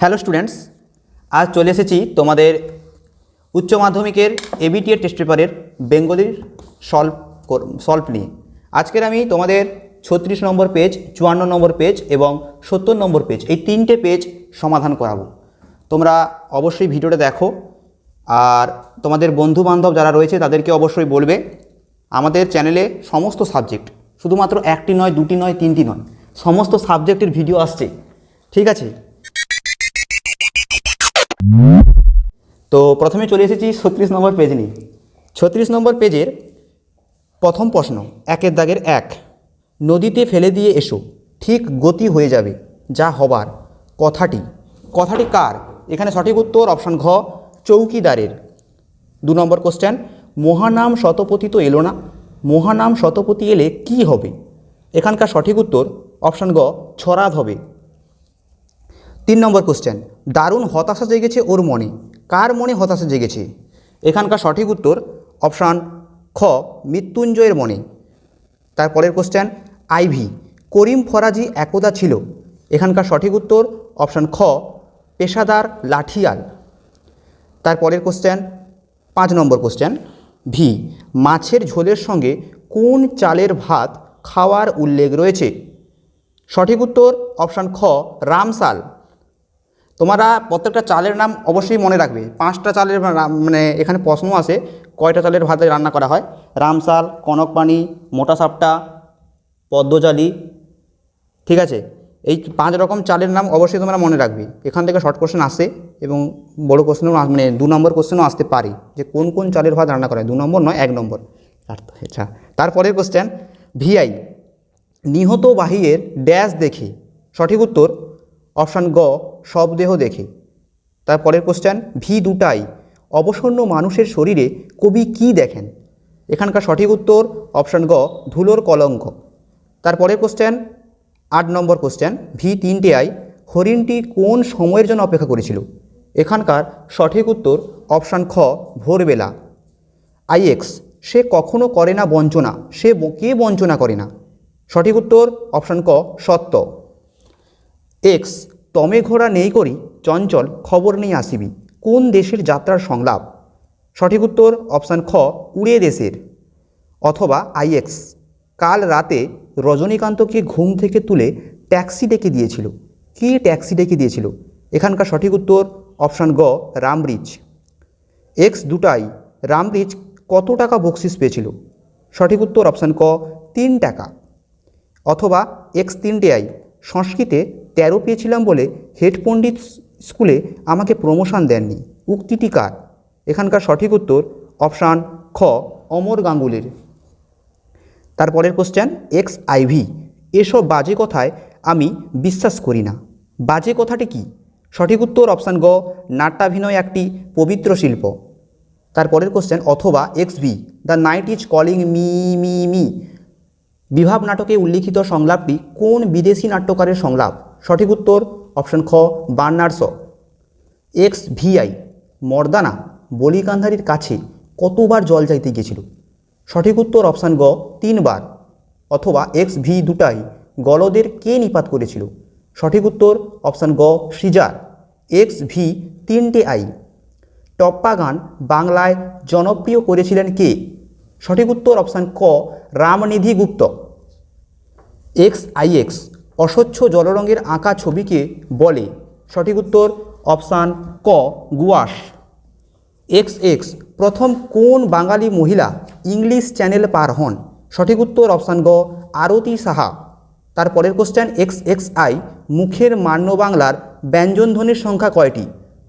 Hello students, আজ চলে এসেছি তোমাদের উচ্চ মাধ্যমিকের এবিটিএ টেস্ট পেপারের বেঙ্গলির সলভ সলভ নিয়ে। আজকের আমি তোমাদের ছত্রিশ নম্বর পেজ চুয়ান্ন নম্বর পেজ এবং সত্তর নম্বর পেজ এই তিনটে পেজ সমাধান করাবো। তোমরা অবশ্যই ভিডিওটা দেখো আর তোমাদের বন্ধু বান্ধব যারা রয়েছে তাদেরকে অবশ্যই বলবে, আমাদের চ্যানেলে সমস্ত সাবজেক্ট শুধুমাত্র একটি নয়, দুটি নয়, তিনটি নয়, সমস্ত সাবজেক্টের ভিডিও আসছে, ঠিক আছে? তো প্রথমে চলে এসেছি ছত্রিশ নম্বর পেজ নিয়ে। ছত্রিশ নম্বর পেজের প্রথম প্রশ্ন, একের দাগের এক, নদীতে ফেলে দিয়ে এসো, ঠিক গতি হয়ে যাবে, যা হবার, কথাটি কথাটি কার? এখানে সঠিক উত্তর অপশান ঘ, চৌকিদারের। দু নম্বর কোশ্চেন মহানাম শতপতি তো এলো না, মহানাম শতপতি এলে কি হবে? এখানকার সঠিক উত্তর অপশান গ ছড়াদ হবে। তিন নম্বর কোশ্চেন দারুণ হতাশা জেগেছে ওর মনে কার মনে হতাশা জেগেছে? এখানকার সঠিক উত্তর, অপশান খ, মৃত্যুঞ্জয়ের মনে। তারপরের কোশ্চেন আইভি করিম ফরাজি একদা ছিল। এখানকার সঠিক উত্তর, অপশান খ, পেশাদার লাঠিয়াল। তারপরের কোশ্চেন পাঁচ নম্বর কোশ্চেন ভি মাছের ঝোলের সঙ্গে কোন চালের ভাত খাওয়ার উল্লেখ রয়েছে? সঠিক উত্তর, অপশান খ রামসাল তোমরা প্রত্যেকটা চালের নাম অবশ্যই মনে রাখবে। পাঁচটা চালের মানে এখানে প্রশ্ন আসে কয়টা চালের ভাতে রান্না করা হয়। রামসাল কনকপানি মোটা সাপটা, পদ্মজালি, ঠিক আছে? এই পাঁচ রকম চালের নাম অবশ্যই তোমরা মনে রাখবে। এখান থেকে শর্ট কোশ্চেন আসে এবং বড় কোশ্চেনও মানে দু নম্বর কোশ্চেনও আসতে পারে যে কোন কোন চালের ভাত রান্না করা হয়। দু নম্বর নয়, এক নম্বর। আচ্ছা। তারপরের কোশ্চেন ভিআই নিহত বাহিয়ের ড্যাশ দেখে সঠিক উত্তর অপশান গ শবদেহ দেখে। তারপরের কোশ্চেন ভি দুটাই অবসন্ন মানুষের শরীরে কবি কি দেখেন? এখানকার সঠিক উত্তর অপশান গ, ধুলোর কলঙ্ক। তারপরের কোশ্চেন আট নম্বর কোশ্চেন ভি তিনটে আই, হরিণটি কোন সময়ের জন্য অপেক্ষা করেছিল? এখানকার সঠিক উত্তর অপশান খ, ভোরবেলা। আইএক্স, সে কখনো করে না বঞ্চনা, সে কে বঞ্চনা করে না? সঠিক উত্তর অপশান ক, সত্য। এক্স তমে ঘোড়া নেই করি, চঞ্চল খবর নেই আসিবি। কোন দেশের যাত্রার সংলাপ? সঠিক উত্তর অপশান খ, উড়ে দেশের। অথবা আইএক্স কাল রাতে রজনীকান্তকে ঘুম থেকে তুলে ট্যাক্সি ডেকে দিয়েছিল। কি ট্যাক্সি ডেকে দিয়েছিল? এখানকার সঠিক উত্তর অপশান গ, রামব্রিজ। এক্স দুটাই, রামব্রিজ কত টাকা বকশিস পেয়েছিল? সঠিক উত্তর অপশান ক, তিন টাকা। অথবা এক্স তিনটে আই সংস্কৃতে তেরো পেয়েছিলাম বলে হেড পণ্ডিত স্কুলে আমাকে প্রমোশন দেননি। উক্তিটি কার? এখানকার সঠিক উত্তর অপশান খ, অমর গাঙ্গুলির। তারপরের কোশ্চেন এক্স আইভি এসব বাজে কথায় আমি বিশ্বাস করি না। বাজে কথাটি কি? সঠিক উত্তর অপশান গ, নাট্যাভিনয় একটি পবিত্র শিল্প। তারপরের কোশ্চেন অথবা X V the night is calling me me me Bibhab নাটকে উল্লিখিত সংলাপটি কোন বিদেশি নাট্যকারের সংলাপ? সঠিক উত্তর, অপশন খ, বার্নার্ড শ। এক্স ভিআই মর্দানা, বলিকান্ধারির কাছে কতবার জল চাইতে গিয়েছিল? সঠিক উত্তর, অপশান গ, তিনবার। অথবা এক্স ভি দুটাই গলদের কে নিপাত করেছিল? সঠিক উত্তর, অপশান গ, সিজার। এক্স ভি তিনটে আই। টপ্পা গান বাংলায় জনপ্রিয় করেছিলেন কে? সঠিক উত্তর, অপশান ক, Ramnidhi Gupta. X I X অস্বচ্ছ জলরঙের আঁকা ছবিকে বলে। সঠিক উত্তর অপশান ক, গুয়াশ। এক্স এক্স, প্রথম কোন বাঙালি মহিলা ইংলিশ চ্যানেল পার হন? সঠিক উত্তর অপশান গ, আরতি সাহা। তারপরের কোশ্চেন এক্স এক্স আই, মুখের মান্য বাংলার ব্যঞ্জনধ্বনির সংখ্যা কয়টি?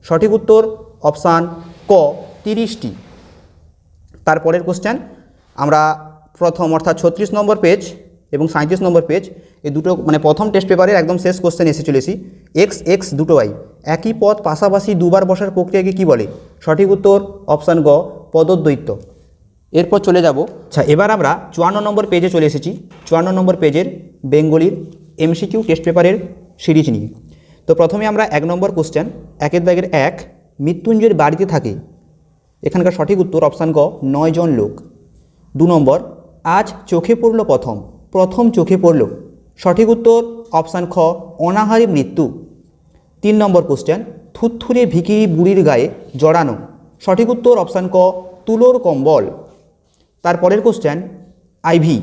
সঠিক উত্তর অপশান ক, তিরিশটি। তারপরের কোশ্চেন আমরা প্রথম অর্থাৎ ছত্রিশ নম্বর পেজ এবং সাঁত্রিশ নম্বর পেজ এই দুটো মানে প্রথম টেস্ট পেপারের একদম শেষ কোশ্চেন এসে চলেছি এক্স এক্স দুটো আই একই পদ পাশাপাশি দুবার বসার প্রক্রিয়াকে কি বলে? সঠিক উত্তর অপশান গ, পদদ্বৈত। এরপর চলে যাব। আচ্ছা এবার আমরা চুয়ান্ন নম্বর পেজে চলে এসেছি। চুয়ান্ন নম্বর পেজের বেঙ্গলির এমসিকিউ টেস্ট পেপারের সিরিজ নিয়ে। তো প্রথমে আমরা এক নম্বর কোশ্চেন একের দাগের এক, মৃত্যুঞ্জয়ের বাড়িতে থাকে। এখানকার সঠিক উত্তর অপশান গ নয় জন লোক। দু নম্বর, আজ চোখে পড়ল প্রথম প্রথম চোখে পড়ল। সঠিক উত্তর, অপশান খ, অনাহারী মৃত্যু। তিন নম্বর কোশ্চেন থুথুরে ভিকিরি বুড়ির গায়ে জড়ানো। সঠিক উত্তর, অপশান ক, তুলোর কম্বল। তারপরের কোশ্চেন আইভি,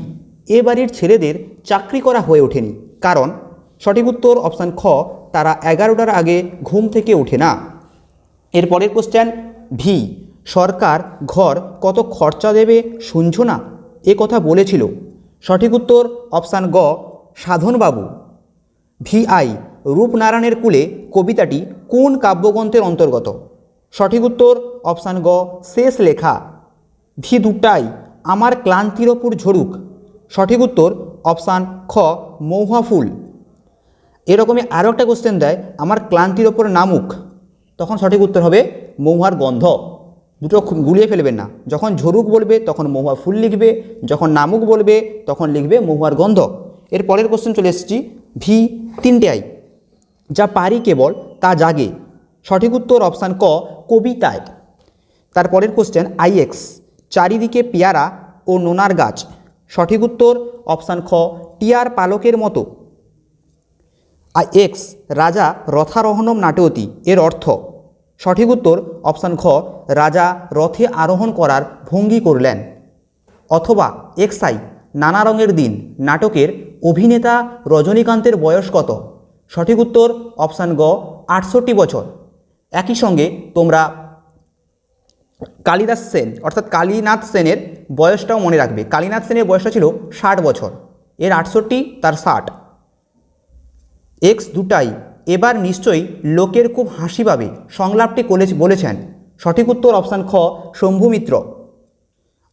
এ বাড়ির ছেলেদের চাকরি করা হয়ে ওঠেনি। কারণ, সঠিক উত্তর, অপশান খ, তারা এগারোটার আগে ঘুম থেকে ওঠে না। এর পরের কোশ্চেন ভি, সরকার ঘর কত খরচা দেবে শুনছো না? এ কথা বলেছিল। সঠিক উত্তর, অপশান গ সাধনবাবু, ভিআই রূপনারায়ণের কুলে কবিতাটি কোন কাব্যগ্রন্থের অন্তর্গত? সঠিক উত্তর অপশান গ, শেষ লেখা। ভি দুটাই, আমার ক্লান্তির ওপর ঝরুক। সঠিক উত্তর অপশান খ মৌহা ফুল। এরকমই আরও একটা কোশ্চেন দেয়, আমার ক্লান্তির ওপর নামুক। তখন সঠিক উত্তর হবে মৌহার গন্ধ। দুটো গুলিয়ে ফেলবেন না। যখন ঝরুক বলবে, তখন মহুয়া ফুল লিখবে। যখন নামুক বলবে, তখন লিখবে মহুয়ার গন্ধ। এর পরের কোশ্চেন চলে এসেছি ভি তিনটে আই যা পারি কেবল, তা জাগে। সঠিক উত্তর অপশান ক, কবিতায়। তারপরের কোশ্চেন আইএক্স চারিদিকে পেয়ারা ও নোনার গাছ। সঠিক উত্তর অপশান খ, টিয়ার পালকের মতো। আই এক্স রাজা রথারোহণম নাটয়তি, এর অর্থ। সঠিক উত্তর অপশান খ, রাজা রথে আরোহণ করার ভঙ্গি করলেন। অথবা এক্সআই নানা রঙের দিন, নাটকের অভিনেতা রজনীকান্তের বয়স কত? সঠিক উত্তর অপশান গ, আটষট্টি বছর। একই সঙ্গে তোমরা কালিদাস সেন, অর্থাৎ কালীনাথ সেনের বয়সটাও মনে রাখবে। কালীনাথ সেনের বয়সটা ছিল ষাট বছর। এর আটষট্টি, তার ষাট। এক্স দুটাই। এবার নিশ্চয়ই লোকের খুব হাসি পাবে। সংলাপটি কলেজ বলেছেন। সঠিক উত্তর অপশান খ শম্ভুমিত্র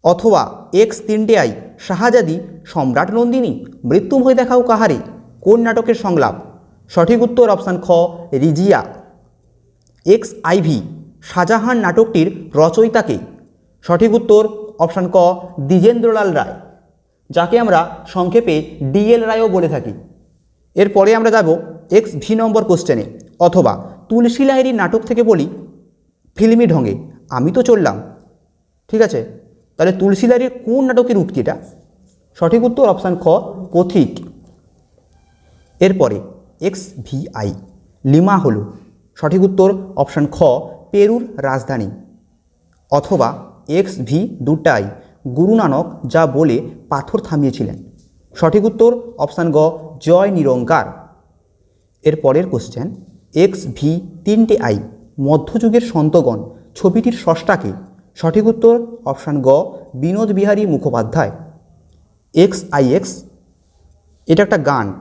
অথবা এক্স তিনটে আই শাহজাদি সম্রাট নন্দিনী মৃত্যুভয় দেখাও কাহারে? কোন নাটকের সংলাপ? সঠিক উত্তর অপশান খ, রিজিয়া। এক্স আইভি শাহজাহান নাটকটির রচয়িতাকে। সঠিক উত্তর অপশান ক, দ্বিজেন্দ্রলাল রায়। যাকে আমরা সংক্ষেপে ডিএল রায়ও বলে থাকি। এরপরে আমরা যাব এক্স ভি নম্বর কোশ্চেনে অথবা তুলসী লাহিড়ির নাটক থেকে বলি, ফিল্মি ঢঙে। আমি তো চললাম। ঠিক আছে? তাহলে তুলসী লাহিড়ির কোন নাটকের উক্তি এটা? সঠিক উত্তর অপশান খ, পথিক। এরপরে, এক্স ভি আই, লিমা হল। সঠিক উত্তর অপশান খ, পেরুর রাজধানী। অথবা, এক্স ভি দুটাই গুরু নানক যা বলে পাথর থামিয়েছিলেন। সঠিক উত্তর অপশান গ, জয় নিরঙ্কার। এর পরের কোশ্চেন এক্স ভি তিনটে আই, মধ্যযুগের সন্তগণ, ছবিটির স্রষ্টাকে সঠিক উত্তর অপশান গ, Binod Behari Mukhopadhyay. X I X এটা একটা গান।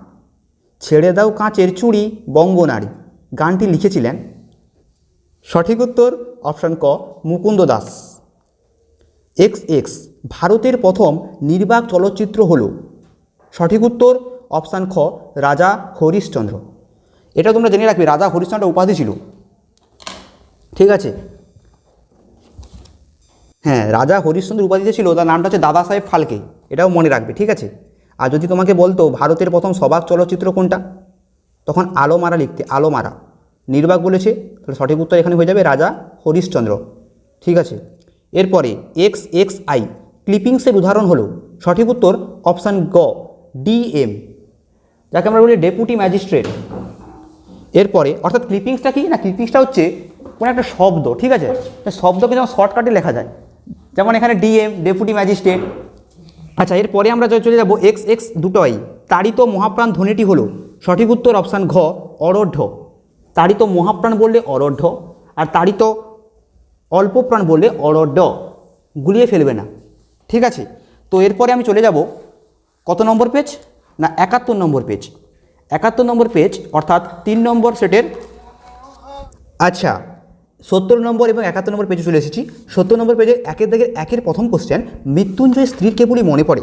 ছেড়ে দাও কাঁচের চুড়ি, বঙ্গনারী। গানটি লিখেছিলেন। সঠিক উত্তর অপশান ক, মুকুন্দ দাস। এক্স এক্স ভারতের প্রথম নির্বাক চলচ্চিত্র হল। সঠিক উত্তর অপশান খ, রাজা হরিশ্চন্দ্র। এটা তোমরা জেনে রাখবে, রাজা হরিশ্চন্দ্র উপাধি ছিল। ঠিক আছে? হ্যাঁ রাজা হরিশ্চন্দ্র উপাধিতে ছিল, তার নামটা হচ্ছে দাদা সাহেব ফালকে। এটাও মনে রাখবে, ঠিক আছে? আর যদি তোমাকে বলতো, ভারতের প্রথম সবাক চলচ্চিত্র কোনটা? তখন আলো মারা লিখতে আলো মারা নির্বাক বলেছে, তাহলে সঠিক উত্তর এখানে হয়ে যাবে রাজা হরিশ্চন্দ্র, ঠিক আছে? এরপরে, এক্স এক্স আই, ক্লিপিংসের উদাহরণ হলো, সঠিক উত্তর অপশান গ ডিএম যাকে আমরা বলি ডেপুটি ম্যাজিস্ট্রেট। এরপরে, অর্থাৎ ক্লিপিংসটা কি? না, ক্লিপিংসটা হচ্ছে কোনো একটা শব্দ, ঠিক আছে? শব্দকে যেমন শর্টকাটে লেখা যায় যেমন এখানে ডিএম ডেপুটি ম্যাজিস্ট্রেট আচ্ছা এরপরে আমরা চলে যাব এক্স এক্স দুটোই। তাড়িত মহাপ্রাণ ধ্বনিটি হলো সঠিক উত্তর অপশান ঘ অরঢ্য তাড়িত মহাপ্রাণ বললে অরঢ্য আর তাড়িত অল্প প্রাণ বললে অরড্ড গুলিয়ে ফেলবে না। ঠিক আছে? তো এরপরে আমি চলে যাব কত নম্বর পেজ না, একাত্তর নম্বর পেজ একাত্তর নম্বর পেজ অর্থাৎ তিন নম্বর সেটের আচ্ছা সত্তর নম্বর এবং একাত্তর নম্বর পেজে চলে এসেছি। সত্তর নম্বর পেজের একের দিকের একের প্রথম কোশ্চেন মৃত্যুঞ্জয় স্ত্রীর কেবলই মনে পড়ে?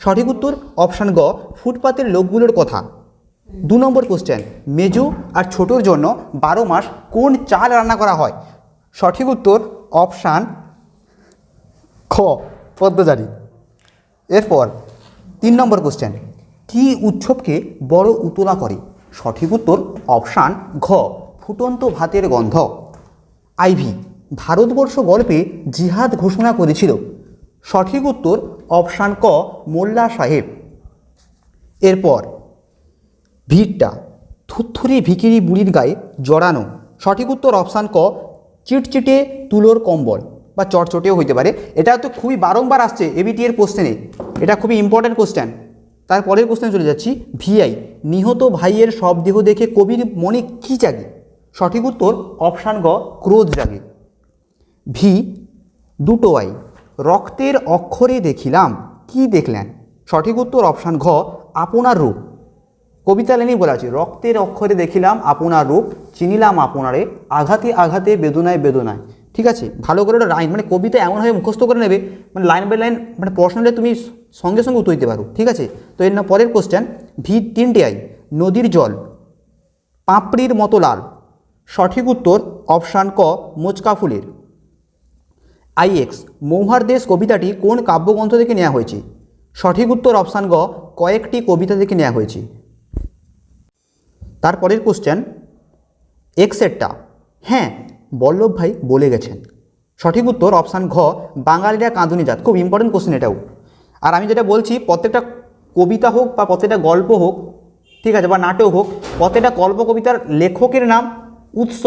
সঠিক উত্তর অপশান গ, ফুটপাতের লোকগুলোর কথা। দু নম্বর কোশ্চেন মেজো আর ছোটোর জন্য বারো মাস কোন চাল রান্না করা হয়? সঠিক উত্তর অপশান খ, পদ্মজারি। এরপর, তিন নম্বর কোশ্চেন কি উৎসবকে বড় উতলা করে? সঠিক উত্তর অপশান ঘ, ফুটন্ত ভাতের গন্ধ। আইভি, ভারতবর্ষ গল্পে জিহাদ ঘোষণা করেছিল। সঠিক উত্তর অপশান ক, মোল্লা সাহেব। এরপর, ভিড়টা, থুথুরি ভিকিরি বুড়ির গায়ে জড়ানো। সঠিক উত্তর অপশান ক, চিটচিটে তুলোর কম্বল বা চটচটেও হইতে পারে। এটা তো খুবই বারংবার আসছে এবিটি এর কোশ্চেনে এটা খুবই ইম্পর্ট্যান্ট কোশ্চেন তারপরের কোশ্চেনে চলে যাচ্ছি। ভিআই নিহত ভাইয়ের সব দেহ দেখে কবির মনে কী জাগে? সঠিক উত্তর অপশান গ, ক্রোধ জাগে ভি, দুটো আই, রক্তের অক্ষরে দেখিলাম, কি দেখলেন? সঠিক উত্তর অপশান ঘ, আপনার রূপ। কবিতা লাইনেই বলা আছে, রক্তের অক্ষরে দেখিলাম আপনার রূপ, চিনিলাম আপনারে, আঘাতে আঘাতে, বেদনায় বেদনায়। ঠিক আছে? ভালো করে ওটা লাইন মানে কবিতা এমনভাবে মুখস্থ করে নেবে মানে লাইন বাই লাইন মানে প্রশ্নটা তুমি সঙ্গে সঙ্গে উত্তর দিতে পারো। ঠিক আছে? তো এর পরের কোশ্চেন ভি তিনটে আই, নদীর জল, পাঁপড়ির মতো লাল। সঠিক উত্তর অপশান ক মোচকা ফুলের আইএক্স মৌহার দেশ কবিতাটি কোন কাব্যগ্রন্থ থেকে নেওয়া হয়েছে? সঠিক উত্তর অপশান গ, কয়েকটি কবিতা থেকে নেওয়া হয়েছে। তারপরের কোশ্চেন এক্সেটটা হ্যাঁ বল্লভ ভাই বলে গেছেন। সঠিক উত্তর অপশান ঘ, বাঙালিরা কাঁদুনি জাত খুব ইম্পর্টেন্ট কোশ্চেন এটাও। আর আমি যেটা বলছি, প্রত্যেকটা কবিতা হোক বা প্রত্যেকটা গল্প হোক, ঠিক আছে, বা নাটক হোক, প্রত্যেকটা গল্প কবিতার লেখকের নাম উৎস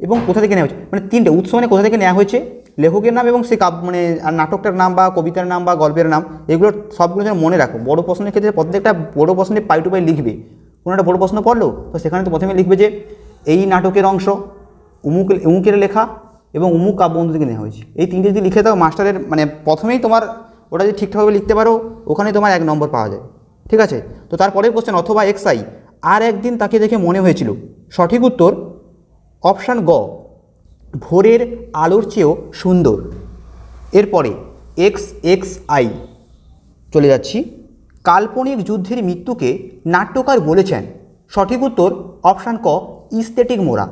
এবং কোথা থেকে নেওয়া হয়েছে? মানে তিনটে, উৎস মানে কোথা থেকে নেওয়া হয়েছে? লেখকের নাম এবং সে কাব্য মানে নাটকটার নাম বা কবিতার নাম বা গল্পের নাম, এগুলো সবগুলো যেন মনে রাখো। বড় প্রশ্নের ক্ষেত্রে প্রত্যেকটা বড় প্রশ্নে পাই টু পাই লিখবে। কোনো একটা বড় প্রশ্ন পড়ল, তো সেখানে তো প্রথমে লিখবে যে, এই নাটকের অংশ, উমুক, উমুকের লেখা এবং উমুক কাব্যগ্রন্থ থেকে নেওয়া হয়েছে। এই তিনটে যদি লিখে দাও, মাস্টারের মানে প্রথমেই তোমার ওটা যদি ঠিকঠাকভাবে লিখতে পারো, ওখানে তোমার এক নম্বর পাওয়া যায়। ঠিক আছে? তো তারপরের কোশ্চেন অথবা এক্স আই, আর একদিন তাকে দেখে মনে হয়েছিল। সঠিক উত্তর অপশান গ, ভোরের আলোর চেয়েও সুন্দর। এরপরে এক্স এক্স আই, চলে যাচ্ছি। কাল্পনিক যুদ্ধের মৃত্যুকে নাট্যকার বলেছেন। সঠিক উত্তর অপশান ক, ইস্থেটিক মোরা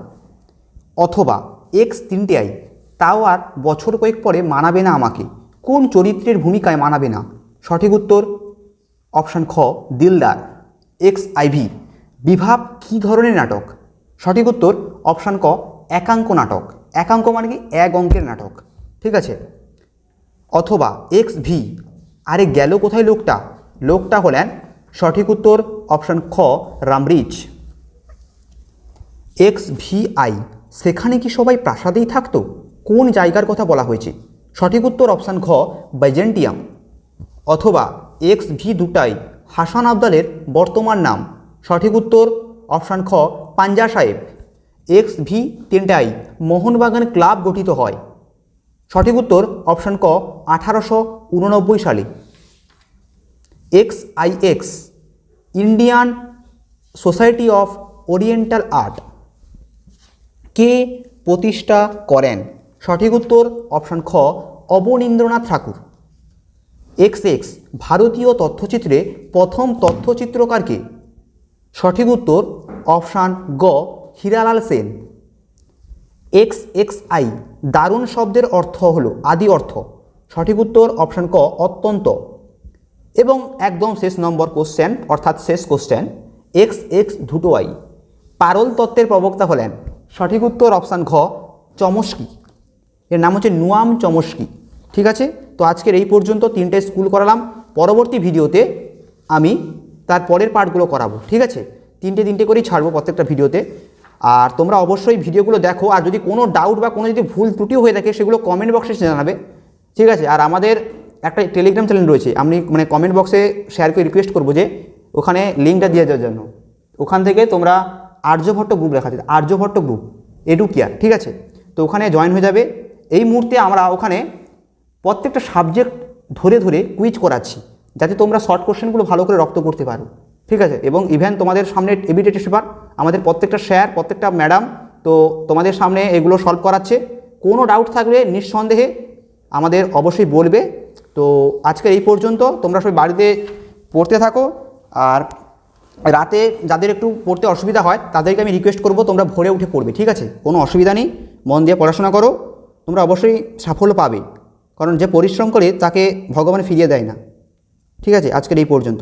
অথবা এক্স তিনটে আই, তাও আর বছর কয়েক পরে মানাবে না আমাকে। কোন চরিত্রের ভূমিকায় মানাবে না? সঠিক উত্তর অপশান খ, দিলদার। এক্স আইভি বিভাব কী ধরনের নাটক? সঠিক উত্তর, অপশান ক, একাঙ্ক নাটক। একাঙ্ক মানে কি? এক অঙ্কের নাটক। ঠিক আছে? অথবা এক্স ভি আরে গেল কোথায় লোকটা? লোকটা হলেন সঠিক উত্তর, অপশান খ, রামরিচ। এক্স ভি আই সেখানে কি সবাই প্রাসাদেই থাকতো? কোন জায়গার কথা বলা হয়েছে? সঠিক উত্তর, অপশান ঘ, বাইজেন্টিয়াম। অথবা এক্স ভি দুটাই হাসান আবদালের বর্তমান নাম। সঠিক উত্তর অপশান খ পাঞ্জা সাহেব। এক্স ভি তিনটাই মোহনবাগান ক্লাব গঠিত হয়। সঠিক উত্তর অপশান ক, আঠারোশো উননব্বই সালে। X I X Indian society of oriental art কে প্রতিষ্ঠা করেন? সঠিক উত্তর অপশান খ, অবনীন্দ্রনাথ ঠাকুর। এক্স এক্স ভারতীয় তথ্যচিত্রে প্রথম তথ্যচিত্রকারকে সঠিক উত্তর অপশান গ, Hiralal Sen. X X I, দারুণ শব্দের অর্থ হলো আদি অর্থ। সঠিক উত্তর অপশান ক, অত্যন্ত। এবং একদম শেষ নম্বর কোশ্চেন অর্থাৎ শেষ কোশ্চেন এক্স এক্স দুটো আই। পারল তত্ত্বের প্রবক্তা হলেন। সঠিক উত্তর অপশান ঘ, চমস্কি। এর নাম হচ্ছে নুয়াম চমস্কি। ঠিক আছে? তো আজকের এই পর্যন্ত তিনটে স্কুল করালাম। পরবর্তী ভিডিওতে আমি তার পরের পার্টগুলো করাবো, ঠিক আছে? তিনটে তিনটে করেই ছাড়বো প্রত্যেকটা ভিডিওতে। আর তোমরা অবশ্যই ভিডিওগুলো দেখো, আর যদি কোনো ডাউট বা কোনো যদি ভুল ত্রুটিও হয়ে থাকে, সেগুলো কমেন্ট বক্সে জানাবে, ঠিক আছে? আর আমাদের একটা টেলিগ্রাম চ্যানেল রয়েছে, আমি মানে কমেন্ট বক্সে শেয়ার করে রিকোয়েস্ট করব যে, ওখানে লিঙ্কটা দিয়ে দেওয়ার জন্য। ওখান থেকে তোমরা আর্যভট্ট গ্রুপ লেখা আর্যভট্ট গ্রুপ এডুকিয়া ঠিক আছে? তো ওখানে জয়েন হয়ে যাবে। এই মুহূর্তে আমরা ওখানে প্রত্যেকটা সাবজেক্ট ধরে ধরে কুইজ করাচ্ছি। যাতে তোমরা শর্ট কোশ্চেনগুলো ভালো করে রপ্ত করতে পারো। ঠিক আছে? এবং ইভেন তোমাদের সামনে এবিটেড পেপার আমাদের প্রত্যেকটা স্যার প্রত্যেকটা ম্যাডাম তো তোমাদের সামনে এগুলো সলভ করাচ্ছে। কোনো ডাউট থাকলে নিঃসন্দেহে আমাদের অবশ্যই বলবে। তো আজকে এই পর্যন্ত তোমরা সবাই বাড়িতে পড়তে থাকো। আর রাতে যাদের একটু পড়তে অসুবিধা হয়, তাদেরকে আমি রিকোয়েস্ট করব তোমরা ভোরে উঠে পড়বে। ঠিক আছে? কোনো অসুবিধা নেই। মন দিয়ে পড়াশোনা করো। তোমরা অবশ্যই সাফল্য পাবে। কারণ যে পরিশ্রম করে তাকে ভগবান ফিরিয়ে দেয় না। ঠিক আছে? আজকের এই পর্যন্ত।